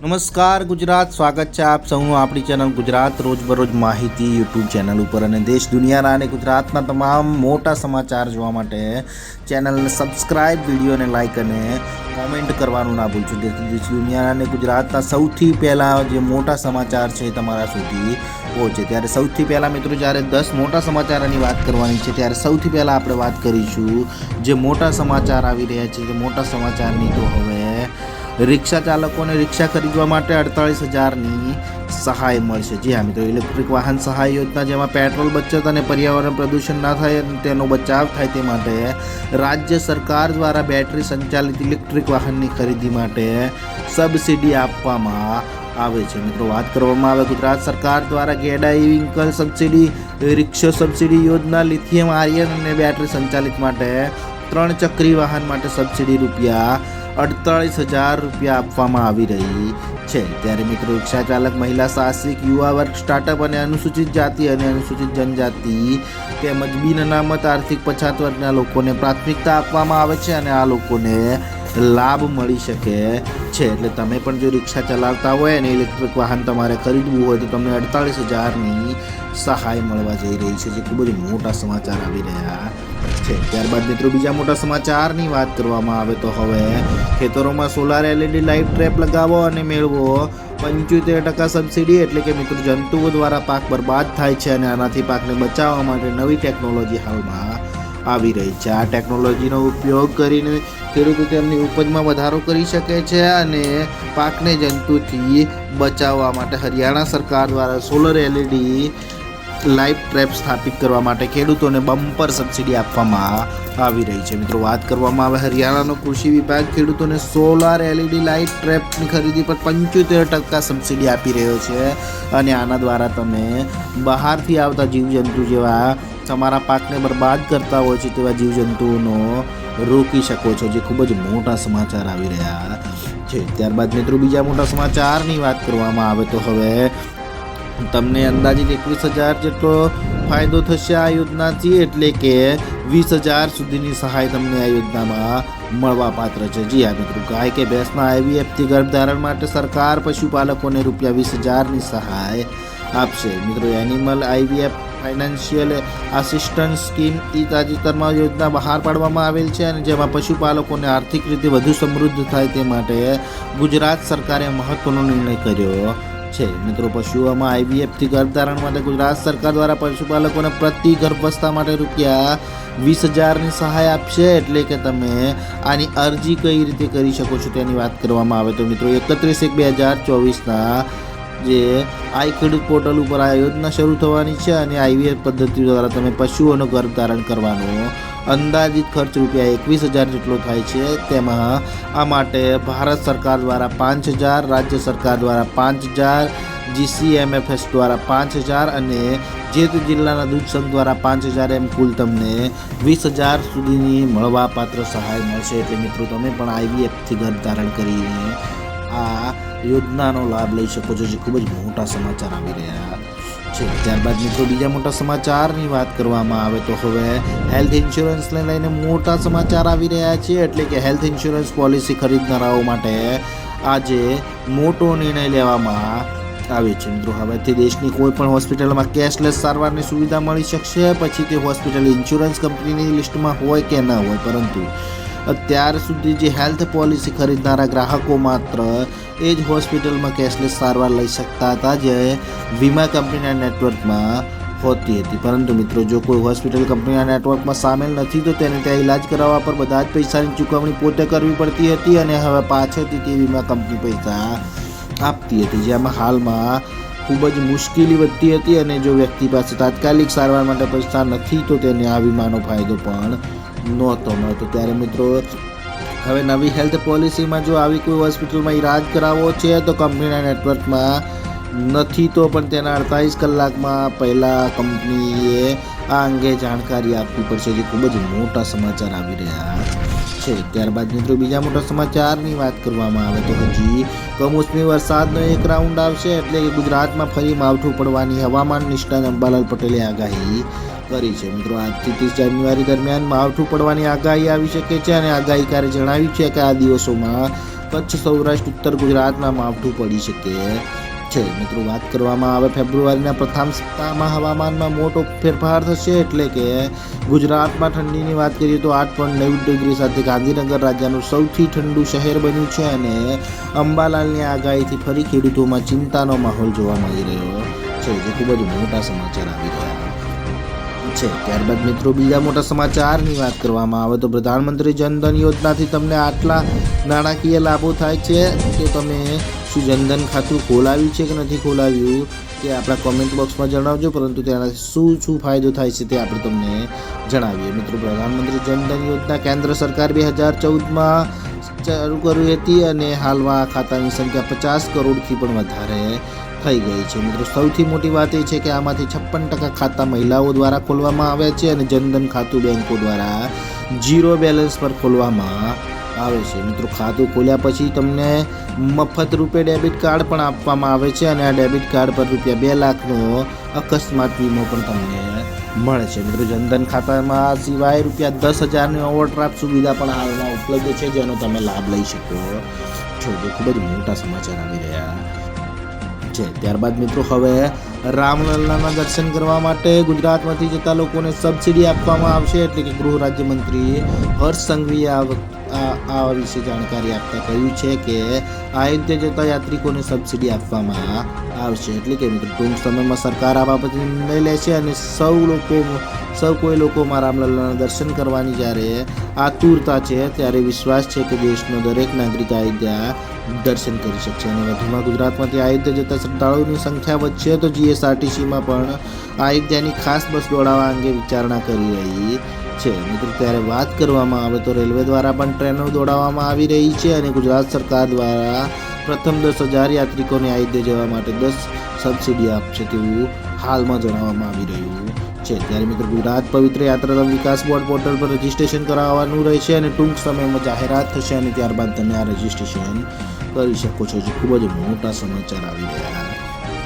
નમસ્કાર, ગુજરાત. સ્વાગત છે આપ સૌનું આપણી ચેનલ ગુજરાત રોજબરોજ માહિતી યુટ્યુબ ચેનલ ઉપર અને દેશ, દુનિયાના અને ગુજરાતના તમામ મોટા સમાચાર જોવા માટે ચેનલને સબસ્ક્રાઇબ વિડીયોને લાઇક અને કોમેન્ટ કરવાનું ના ભૂલશો. જેથી દેશ, દુનિયાના અને ગુજરાતના સૌથી પહેલાં જે મોટા સમાચાર છે તમારા સુધી પહોંચે. ત્યારે સૌથી પહેલાં મિત્રો, જ્યારે દસ મોટા સમાચારોની વાત કરવાની છે, ત્યારે સૌથી પહેલાં આપણે વાત કરીશું જે મોટા સમાચાર આવી રહ્યા છે. તે મોટા સમાચારની તો હવે રિક્ષા ચાલકોને રિક્ષા ખરીદવા માટે અડતાળીસ હજારની સહાય મળશે. જી હા મિત્રો, ઇલેક્ટ્રિક વાહન સહાય યોજના જેમાં પેટ્રોલ, બચત અને પર્યાવરણ પ્રદૂષણ ના થાય તેનો બચાવ થાય તે માટે રાજ્ય સરકાર દ્વારા બેટરી સંચાલિત ઇલેક્ટ્રિક વાહનની ખરીદી માટે સબસિડી આપવામાં આવે છે. મિત્રો, વાત કરવામાં આવે ગુજરાત સરકાર દ્વારા GEDA vehicle subsidy, rickshaw subsidy યોજના, લિથિયમ, આયર્ન અને બેટરી સંચાલિત માટે ત્રણ ચક્રી વાહન માટે સબસિડી રૂપિયા અડતાળીસ હજાર રૂપિયા આપવામાં આવી રહી છે. ત્યારે મિત્રો રિક્ષા ચાલક મહિલા સાહસિક, યુવા વર્ગ સ્ટાર્ટઅપ અને અનુસૂચિત જાતિ અને અનુસૂચિત જનજાતિ તેમજ બિન અનામત આર્થિક પછાત વર્ગના લોકોને પ્રાથમિકતા આપવામાં આવે છે અને આ લોકોને લાભ મળી શકે છે. એટલે તમે પણ જો રિક્ષા ચલાવતા હોય અને ઇલેક્ટ્રિક વાહન તમારે ખરીદવું હોય તો તમને અડતાળીસ હજારની સહાય મળવા જઈ રહી છે, જે ખૂબ જ મોટા સમાચાર આવી રહ્યા છે. ત્યારબાદ મિત્રો બીજા મોટા સમાચારની વાત કરવામાં આવે તો હવે ખેતરોમાં સોલાર એલઈડી લાઇટ ટ્રેપ લગાવો અને મેળવો. પંચોતેર ટકા સબસિડી એટલે કે મિત્રો જંતુઓ દ્વારા પાક બરબાદ થાય છે અને આનાથી પાકને બચાવવા માટે નવી ટેકનોલોજી હાલમાં આવી રહી છે. આ ટેકનોલોજીનો ઉપયોગ કરીને ખેડૂતો તેમની ઉપજમાં વધારો કરી શકે છે અને પાકને જંતુથી બચાવવા માટે હરિયાણા સરકાર દ્વારા સોલર એલઈડી લાઇટ ટ્રેપ સ્થાપિત કરવા માટે ખેડૂતોને બમ્પર સબસિડી આપવામાં આવી રહી છે. મિત્રો, વાત કરવામાં આવે, હરિયાણાનો કૃષિ વિભાગ ખેડૂતોને સોલાર એલઈડી લાઇટ ટ્રેપની ખરીદી પર પંચોતેર ટકા સબસિડી આપી રહ્યો છે અને આના દ્વારા તમે બહારથી આવતા જીવજંતુ જેવા તમારા પાકને બરબાદ કરતા હોય છે તેવા જીવજંતુઓનો રોકી શકો છો, જે ખૂબ જ મોટા સમાચાર આવી રહ્યા છે. ત્યારબાદ મિત્રો, બીજા મોટા સમાચારની વાત કરવામાં આવે તો હવે તમને અંદાજિત એકવીસ હજાર જેટલો ફાયદો થશે આ યોજનાથી, એટલે કે વીસ હજાર સુધીની સહાય તમને આ યોજનામાં મળવા પાત્ર છે. જી હા મિત્રો, ગાય કે ભેંસના આઈવીએફથી ગર્ભધારણ માટે સરકાર પશુપાલકોને રૂપિયા વીસ હજારની સહાય આપશે. મિત્રો, animal IVF financial assistance scheme એ તાજેતરમાં યોજના બહાર પાડવામાં આવેલ છે અને જેમાં પશુપાલકોને આર્થિક રીતે વધુ સમૃદ્ધ થાય તે માટે ગુજરાત સરકારે મહત્વનો નિર્ણય કર્યો છે. મિત્રો, પશુઓમાં આઈવીએફથી ગર્ભધારણ માટે ગુજરાત સરકાર દ્વારા પશુપાલકોને પ્રતિ ગર્ભસ્થા માટે રૂપિયા વીસ હજારની સહાય આપશે. એટલે કે તમે આની અરજી કઈ રીતે કરી શકો છો તેની વાત કરવામાં આવે તો મિત્રો, એકત્રીસ એક બે હજાર ચોવીસના જે આઈ ખેડૂત પોર્ટલ ઉપર આ યોજના શરૂ થવાની છે અને આઈવીએફ પદ્ધતિ દ્વારા તમે પશુઓનો ગર્ભધારણ કરવાનો અંદાજિત ખર્ચ રૂપિયા એકવીસ હજાર જેટલો થાય છે. તેમાં આ માટે ભારત સરકાર દ્વારા પાંચ હજાર, રાજ્ય સરકાર દ્વારા પાંચ હજાર જીસીએમએફએસ દ્વારા પાંચ હજાર અને જે તે જિલ્લાના દૂધ સંઘ દ્વારા પાંચ હજાર એમ કુલ તમને વીસ હજાર સુધીની મળવાપાત્ર સહાય મળશે. એટલે મિત્રો, તમે પણ આઈવીએફથી ગર્ભધારણ કરીને આ યોજનાનો લાભ લઈ શકો છો, જે ખૂબ જ મોટા સમાચાર આવી રહ્યા છે. ત્યારબાદ મિત્રો બીજા મોટા સમાચારની વાત કરવામાં આવે તો હવે હેલ્થ ઇન્સ્યોરન્સને લઈને મોટા સમાચાર આવી રહ્યા છે. એટલે કે હેલ્થ ઇન્સ્યોરન્સ પોલિસી ખરીદનારાઓ માટે આજે મોટો નિર્ણય લેવામાં આવે છે. મિત્રો, હવેથી દેશની કોઈ પણ હોસ્પિટલમાં કેશલેસ સારવારની સુવિધા મળી શકશે. પછી તે હોસ્પિટલ ઇન્સ્યોરન્સ કંપનીની લિસ્ટમાં હોય કે ન હોય, પરંતુ અત્યાર સુધી જે હેલ્થ પોલિસી ખરીદનારા ગ્રાહકો માત્ર એ જ હોસ્પિટલમાં કેશલેસ સારવાર લઈ શકતા હતા જે વીમા કંપનીના નેટવર્કમાં હોતી હતી. પરંતુ મિત્રો, જો કોઈ હોસ્પિટલ કંપનીના નેટવર્કમાં સામેલ નથી, તો તેને ત્યાં ઇલાજ કરાવવા પર બધા જ પૈસાની ચૂકવણી પોતે કરવી પડતી હતી અને હવે પાછળથી તે વીમા કંપની પૈસા આપતી હતી. જેમાં હાલમાં ખૂબ જ મુશ્કેલી વધતી હતી અને જો વ્યક્તિ પાસે તાત્કાલિક સારવાર માટે પૈસા નથી, તો તેને આ વીમાનો ફાયદો પણ નહોતો મળતો. ત્યારે મિત્રો, હવે નવી હેલ્થ પોલિસીમાં જો આવી કોઈ હોસ્પિટલમાં ઈલાજ કરાવવો છે, તો કંપનીના નેટવર્કમાં નથી તો પણ તેના અડતાલીસ કલાકમાં પહેલાં કંપનીએ આ અંગે જાણકારી આપવી પડશે, જે ખૂબ જ મોટા સમાચાર આવી રહ્યા છે. ત્યારબાદ મિત્રો, બીજા મોટા સમાચારની વાત કરવામાં આવે તો હજી કમોસમી વરસાદનો એક રાઉન્ડ આવશે, એટલે કે ગુજરાતમાં ફરી માવઠું પડવાની હવામાન નિષ્ણાત અંબાલાલ પટેલે આગાહી કરી છે. મિત્રો, આજથી ત્રીસ જાન્યુઆરી દરમિયાન માવઠું પડવાની આગાહી આવી શકે છે અને આગાહીકારે જણાવ્યું છે કે આ દિવસોમાં કચ્છ, સૌરાષ્ટ્ર, ઉત્તર ગુજરાતમાં માવઠું પડી શકે છે. મિત્રો, વાત કરવામાં આવે ફેબ્રુઆરીના પ્રથમ સપ્તાહમાં હવામાનમાં મોટો ફેરફાર થશે એટલે કે ગુજરાતમાં ઠંડીની વાત કરીએ તો આઠ પોઈન્ટ નેવું ડિગ્રી સાથે ગાંધીનગર રાજ્યનું સૌથી ઠંડુ શહેર બન્યું છે અને અંબાલાલની આગાહીથી ફરી ખેડૂતોમાં ચિંતાનો માહોલ જોવા મળી રહ્યો છે, જે ખૂબ જ મોટા સમાચાર આવી રહ્યા છે. ત્યારબાદ મિત્રો બીજા મોટા સમાચારની વાત કરવામાં આવે તો પ્રધાનમંત્રી જનધન યોજનાથી તમને આટલા નાણાકીય લાભો થાય છે કે તમે શું જનધન ખાતું ખોલાવ્યું છે કે નથી ખોલાવ્યું તે આપણા કોમેન્ટ બોક્સમાં જણાવજો. પરંતુ તેનાથી શું શું ફાયદો થાય છે તે આપણે તમને જણાવીએ. મિત્રો, પ્રધાનમંત્રી જનધન યોજના કેન્દ્ર સરકાર બે હજાર ચૌદમાં શરૂ કરી હતી અને હાલમાં ખાતાની સંખ્યા પચાસ કરોડથી પણ વધારે થઈ ગઈ છે. મિત્રો, સૌથી મોટી વાત એ છે કે આમાંથી છપ્પન ટકા ખાતા મહિલાઓ દ્વારા ખોલવામાં આવ્યા છે અને જનધન ખાતું બેંકો દ્વારા જીરો બેલેન્સ પર ખોલવામાં આવે છે. મિત્રો, ખાતું ખોલ્યા પછી તમને મફત રૂપે ડેબિટ કાર્ડ પણ આપવામાં આવે છે અને આ ડેબિટ કાર્ડ પર રૂપિયા બે લાખનો અકસ્માત વીમો પણ તમને મળે છે. મિત્રો, જનધન ખાતામાં સિવાય રૂપિયા દસ હજારની ઓવરડ્રાફ્ટ સુવિધા પણ હાલમાં ઉપલબ્ધ છે, જેનો તમે લાભ લઈ શકો છો. જે ખૂબ જ મોટા સમાચાર આવી રહ્યા છે. ત્યારબાદ મિત્રો હવે રામલલ્લાના દર્શન કરવા માટે ગુજરાતમાંથી જતા લોકોને સબસિડી આપવામાં આવશે એટલે કે ગૃહ રાજ્યમંત્રી હર્ષ સંઘવીએ આ આ વિશે જાણકારી આપતા કહ્યું છે કે અયોધ્યા જતા યાત્રિકોને સબસિડી આપવામાં આવશે. એટલે કે ટૂંક સમયમાં સરકાર આ બાબતે નિર્ણય લે છે અને સૌ લોકો, સૌ કોઈ લોકોમાં રામલલ્લાના દર્શન કરવાની જ્યારે આતુરતા છે, ત્યારે વિશ્વાસ છે કે દેશનો દરેક નાગરિક અયોધ્યા દર્શન કરી શકશે. અને વધુમાં ગુજરાતમાંથી અયોધ્યા જતા શ્રદ્ધાળુઓની સંખ્યા વધશે તો જીએસઆરટીસીમાં પણ અયોધ્યાની ખાસ બસ દોડાવવા અંગે વિચારણા કરી રહી છે. મિત્રો, ત્યારે વાત કરવામાં આવે તો રેલવે દ્વારા પણ ટ્રેનો દોડાવવામાં આવી રહી છે અને ગુજરાત સરકાર દ્વારા પ્રથમ દસ હજાર યાત્રિકોને આયુધ્ય જવા માટે દસ સબસિડી આપશે તેવું હાલમાં જણાવવામાં આવી રહ્યું છે. ત્યારે મિત્રો, ગુજરાત પવિત્ર યાત્રાધામ વિકાસ બોર્ડ પોર્ટલ પર રજીસ્ટ્રેશન કરાવવાનું રહેશે અને ટૂંક સમયમાં જાહેરાત થશે અને ત્યારબાદ તમે આ રજીસ્ટ્રેશન કરી શકો છો. જે ખૂબ જ મોટા સમાચાર આવી રહ્યા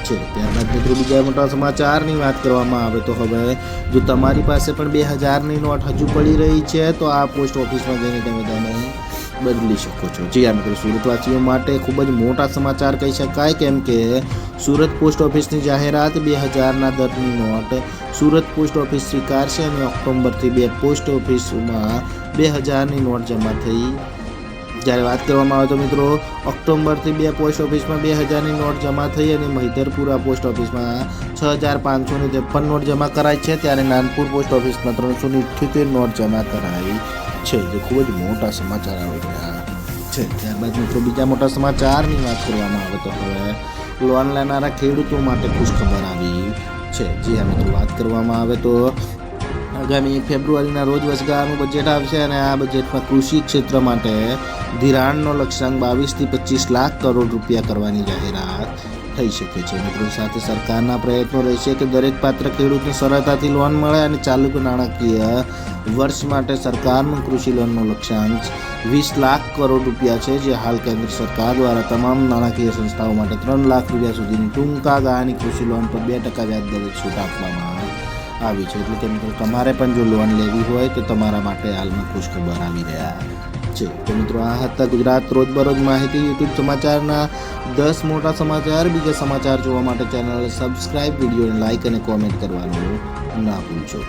છે. ત્યારબાદ મિત્રો બીજા મોટા સમાચારની વાત કરવામાં આવે તો હવે જો તમારી પાસે પણ બે હજારની નોટ હજુ પડી રહી છે, તો આ પોસ્ટ ઓફિસમાં જઈને તમે તેને બદલી શકો છો. જી આ મિત્રો, સુરતવાસીઓ માટે ખૂબ જ મોટા સમાચાર કહી શકાય, કેમ કે સુરત પોસ્ટ ઓફિસની જાહેરાત બે હજારના દરની નોટ સુરત પોસ્ટ ઓફિસ સ્વીકારશે અને ઓક્ટોબરથી બે પોસ્ટ ઓફિસમાં બે હજારની નોટ જમા થઈ જ્યારે વાત કરવામાં આવે તો મિત્રો, ઓક્ટોબરથી બે પોસ્ટ ઓફિસમાં બે હજારની નોટ જમા થઈ અને મહિધરપુરા પોસ્ટ ઓફિસમાં છ હજાર પાંચસોની ત્રેપન નોટ જમા કરાઈ છે, ત્યારે નાનપુર પોસ્ટ ઓફિસમાં ત્રણસોની ઇઠ્યોતેર નોટ જમા કરાઈ છે, જે ખૂબ જ મોટા સમાચાર આવી રહ્યા છે. ત્યારબાદ મિત્રો, બીજા મોટા સમાચારની વાત કરવામાં આવે તો હવે લોન લેનારા ખેડૂતો માટે ખુશખબર આવી છે. જે મિત્રો, વાત કરવામાં આવે તો આગામી ફેબ્રુઆરીના રોજ વચગાળાનું બજેટ આવશે અને આ બજેટમાં કૃષિ ક્ષેત્ર માટે ધિરાણનો લક્ષ્યાંક બાવીસથી પચીસ લાખ કરોડ રૂપિયા કરવાની જાહેરાત થઈ શકે છે. મિત્રો, સાથે સરકારના પ્રયત્નો રહેશે કે દરેક પાત્ર ખેડૂતને સરળતાથી લોન મળે અને ચાલુ નાણાકીય વર્ષ માટે સરકારનું કૃષિ લોનનો લક્ષ્યાંક વીસ લાખ કરોડ રૂપિયા છે, જે હાલ કેન્દ્ર સરકાર દ્વારા તમામ નાણાકીય સંસ્થાઓ માટે ત્રણ લાખ રૂપિયા સુધીની ટૂંકા ગાળાની કૃષિ લોન પર બે ટકા વ્યાજ દરે છૂટ આપવામાં આવી છે. એટલે કે મિત્રો તમારે પણ જો લોન લેવી હોય તો તમારા માટે હાલમાં ખુશખબર આવી રહ્યા છે. તો મિત્રો આ હતા ગુજરાત રોજબરોજ માહિતી યુટ્યુબ સમાચારના દસ મોટા સમાચાર. બીજા સમાચાર જોવા માટે ચેનલ સબસ્ક્રાઈબ વિડીયોને લાઇક અને કોમેન્ટ કરવાનું ના ભૂલશો.